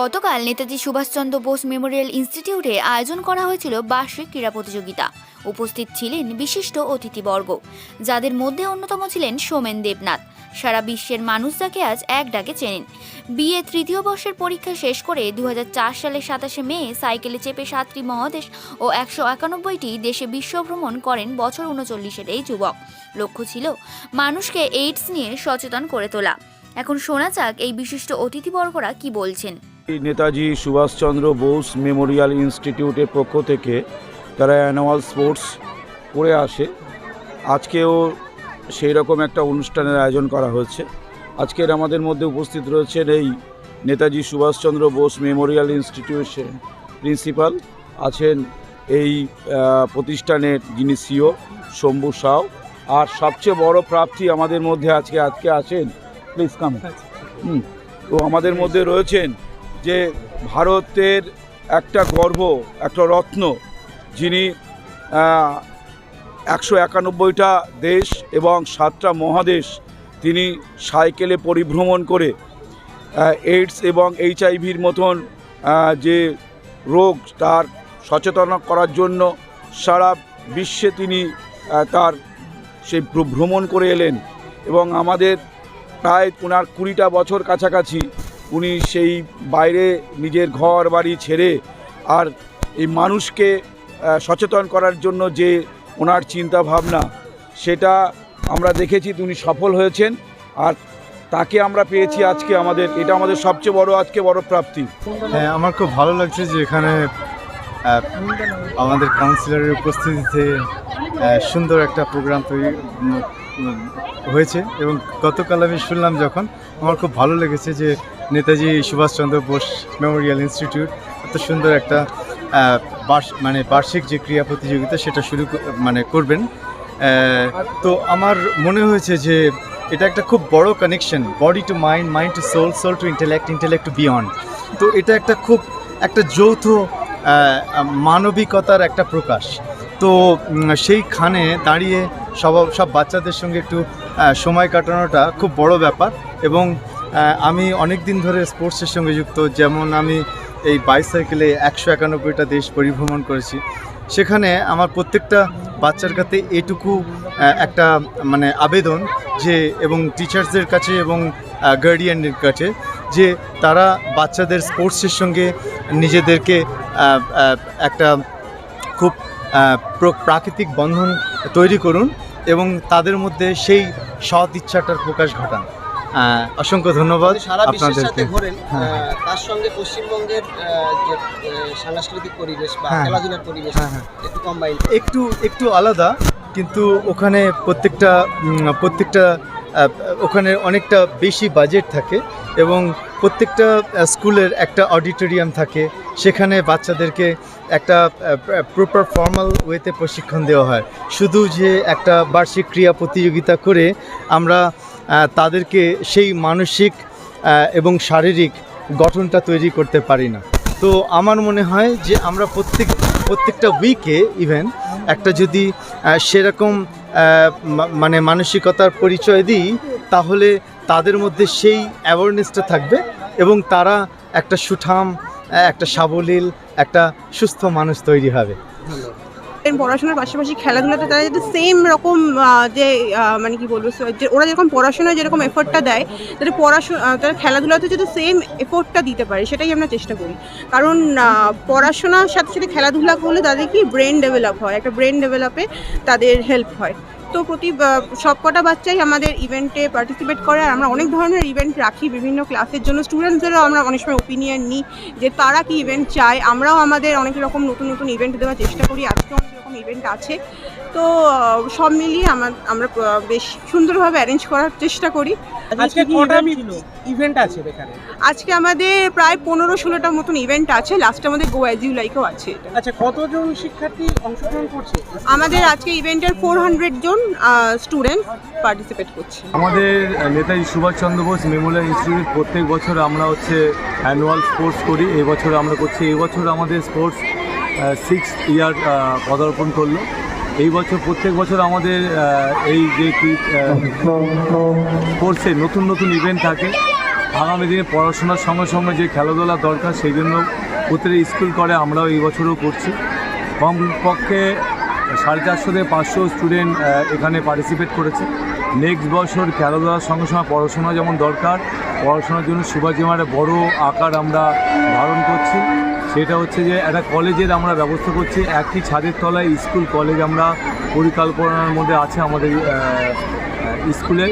গতকাল নেতাজি সুভাষচন্দ্র বোস মেমোরিয়াল ইনস্টিটিউটে আয়োজন করা হয়েছিল বার্ষিক ক্রীড়া প্রতিযোগিতা। উপস্থিত ছিলেন বিশিষ্ট অতিথিবর্গ, যাদের মধ্যে অন্যতম ছিলেন সোমেন দেবনাথ। সারা বিশ্বের মানুষ যাকে আজ এক ডাকে চেনেন। বিএ তৃতীয় বর্ষের পরীক্ষা শেষ করে দু হাজার চার সালের সাতাশে মে সাইকেলে চেপে সাতটি মহাদেশ ও একশো একানব্বইটি দেশে বিশ্বভ্রমণ করেন বছর উনচল্লিশের এই যুবক। লক্ষ্য ছিল মানুষকে এইডস নিয়ে সচেতন করে তোলা। এখন শোনা যাক এই বিশিষ্ট অতিথিবর্গরা কি বলছেন। নেতাজি সুভাষচন্দ্র বোস মেমোরিয়াল ইনস্টিটিউটের পক্ষ থেকে তারা অ্যানুয়াল স্পোর্টস করে আসে। আজকেও সেই রকম একটা অনুষ্ঠানের আয়োজন করা হয়েছে। আজকের আমাদের মধ্যে উপস্থিত রয়েছেন এই Netaji Subhashchandra Bose memorial institution principal. আছেন এই প্রতিষ্ঠানের যিনি সিও শম্ভু সাউ। আর সবচেয়ে বড় প্রাপ্তি আমাদের মধ্যে আজকে আজকে আছেন প্লিজ কাম হুম। তো আমাদের মধ্যে রয়েছেন যে ভারতের একটা গর্ব, একটা রত্ন, যিনি একশো একানব্বইটা দেশ এবং সাতটা মহাদেশ তিনি সাইকেলে পরিভ্রমণ করে এইডস এবং এইচআইভির মতন যে রোগ তার সচেতন করার জন্য সারা বিশ্বে তিনি তার সেই ভ্রমণ করে এলেন এবং আমাদের প্রায় ওনার কুড়িটা বছর কাছাকাছি উনি সেই বাইরে নিজের ঘর বাড়ি ছেড়ে আর এই মানুষকে সচেতন করার জন্য যে ওনার চিন্তা ভাবনা সেটা আমরা দেখেছি উনি সফল হয়েছেন আর তাকে আমরা পেয়েছি আজকে আমাদের, এটা আমাদের সবচেয়ে বড়, আজকে বড় প্রাপ্তি। হ্যাঁ আমার খুব ভালো লাগছে যে এখানে আমাদের কাউন্সিলরের উপস্থিতিতে সুন্দর একটা প্রোগ্রাম তৈরি হয়েছে এবং গতকাল আমি শুনলাম যখন, আমার খুব ভালো লেগেছে যে নেতাজি সুভাষচন্দ্র বোস মেমোরিয়াল ইনস্টিটিউট, এত সুন্দর একটা মানে বার্ষিক যে ক্রীড়া প্রতিযোগিতা সেটা শুরু মানে করবেন। তো আমার মনে হয়েছে যে এটা একটা খুব বড় connection body to mind mind to soul soul to intellect intellect to beyond তো এটা একটা খুব, একটা যৌথ মানবিকতার একটা প্রকাশ। তো সেইখানে দাঁড়িয়ে সব সব বাচ্চাদের সঙ্গে একটু সময় কাটানোটা খুব বড় ব্যাপার এবং আমি অনেক দিন ধরে স্পোর্টসের সঙ্গে যুক্ত। যেমন আমি এই বাইসাইকেলে একশো একানব্বইটা দেশ পরিভ্রমণ করেছি। সেখানে আমার প্রত্যেকটা বাচ্চার কাছে এটুকু একটা মানে আবেদন যে, এবং টিচার্সদের কাছে এবং গার্ডিয়ানদের কাছে যে, তারা বাচ্চাদের স্পোর্টসের সঙ্গে নিজেদেরকে একটা খুব প্র- প্রাকৃতিক বন্ধন তৈরি করুন এবং তাদের মধ্যে সেই সৎ ইচ্ছাটার প্রকাশ ঘটান। অসংখ্য ধন্যবাদ সারা বিশ্বের সাথে ঘোরেন হ্যাঁ। তার সঙ্গে পশ্চিমবঙ্গের যে সাংস্কৃতিক পরিবেশ বা হ্যাঁ। খেলাধুলার পরিবেশ হ্যাঁ হ্যাঁ। একটু কম্বাইন একটু একটু আলাদা কিন্তু ওখানে প্রত্যেকটা প্রত্যেকটা ওখানে অনেকটা বেশি বাজেট থাকে এবং প্রত্যেকটা স্কুলের একটা অডিটোরিয়াম থাকে। সেখানে বাচ্চাদেরকে একটা প্রপার ফর্মাল ওয়েতে প্রশিক্ষণ দেওয়া হয়। শুধু যে একটা বার্ষিক ক্রীড়া প্রতিযোগিতা করে আমরা তাদেরকে সেই মানসিক এবং শারীরিক গঠনটা তৈরি করতে পারি না। তো আমার মনে হয় যে আমরা প্রত্যেক, প্রত্যেকটা উইকে ইভেন একটা যদি সেরকম মানে মানসিকতার পরিচয় দিই, তাহলে তাদের মধ্যে সেই অ্যাওয়ারনেসটা থাকবে এবং তারা একটা সুঠাম একটা সাবলীল, একটা সুস্থ মানুষ তৈরি হবে। পড়াশোনার পাশাপাশি খেলাধুলাতে তারা যাতে সেম রকম যে মানে কি বলব যে, ওরা যেরকম পড়াশোনায় যেরকম এফোর্টটা দেয়, তাদের পড়াশোনা তারা খেলাধুলাতে যদি সেম এফোর্টটা দিতে পারে, সেটাই আমরা চেষ্টা করি। কারণ পড়াশোনার সাথে সাথে খেলাধুলা করলে তাদের কি ব্রেন ডেভেলপ হয়, একটা ব্রেন ডেভেলপে তাদের হেল্প হয়। তো প্রতি সবকটা বাচ্চাই আমাদের ইভেন্টে পার্টিসিপেট করে, আর আমরা অনেক ধরনের ইভেন্ট রাখি, বিভিন্ন ক্লাসের জন্য। স্টুডেন্টসদেরও আমরা অনেক সময় ওপিনিয়ন নিই যে তারা কি ইভেন্ট চায়, আমরাও আমাদের অনেক রকম নতুন নতুন ইভেন্ট দেওয়ার চেষ্টা করি। আজকে ইভেন্ট আছে। তো সব মিলিয়ে আমার আমরা বেশ সুন্দরভাবে অ্যারেঞ্জ করার চেষ্টা করি। আজকে কটা ইভেন্ট আছে এখানে? আজকে আমাদের প্রায় পনেরো ষোলোটার মতন ইভেন্ট আছে। লাস্টে আমাদের গো অ্যাজ ইউ লাইকও আছে আচ্ছা কতজন শিক্ষার্থী অংশগ্রহণ করছে? আমাদের আজকে ইভেন্টের ফোর হান্ড্রেড জন স্টুডেন্ট পার্টিসিপেট করছে। আমাদের নেতাজি সুভাষচন্দ্র বোস মেমোরিয়াল ইনস্টিটিউট প্রত্যেক বছর আমরা হচ্ছে অ্যানুয়াল স্পোর্টস করি। এই বছর আমরা করছি এবছর আমাদের স্পোর্টস সিক্স ইয়ার পদার্পণ করল। এই বছর প্রত্যেক বছর আমাদের এই যে স্পোর্টসে নতুন নতুন ইভেন্ট থাকে। আগামী দিনে পড়াশোনার সঙ্গে সঙ্গে যে খেলাধুলা দরকার, সেই জন্য প্রতিটি স্কুল করে আমরাও এই বছরও করছি। কমপক্ষে সাড়ে চারশো থেকে পাঁচশো স্টুডেন্ট এখানে পার্টিসিপেট করেছে। নেক্সট বছর খেলাধুলার সঙ্গে সঙ্গে পড়াশোনা যেমন দরকার পড়াশোনার জন্য সুভাষিমার বড় আকার আমরা ধারণ করছি। সেটা হচ্ছে যে একটা কলেজের আমরা ব্যবস্থা করছি। একই ছাদের তলায় স্কুল, কলেজ আমরা পরিকল্পনার মধ্যে আছে আমাদের স্কুলে।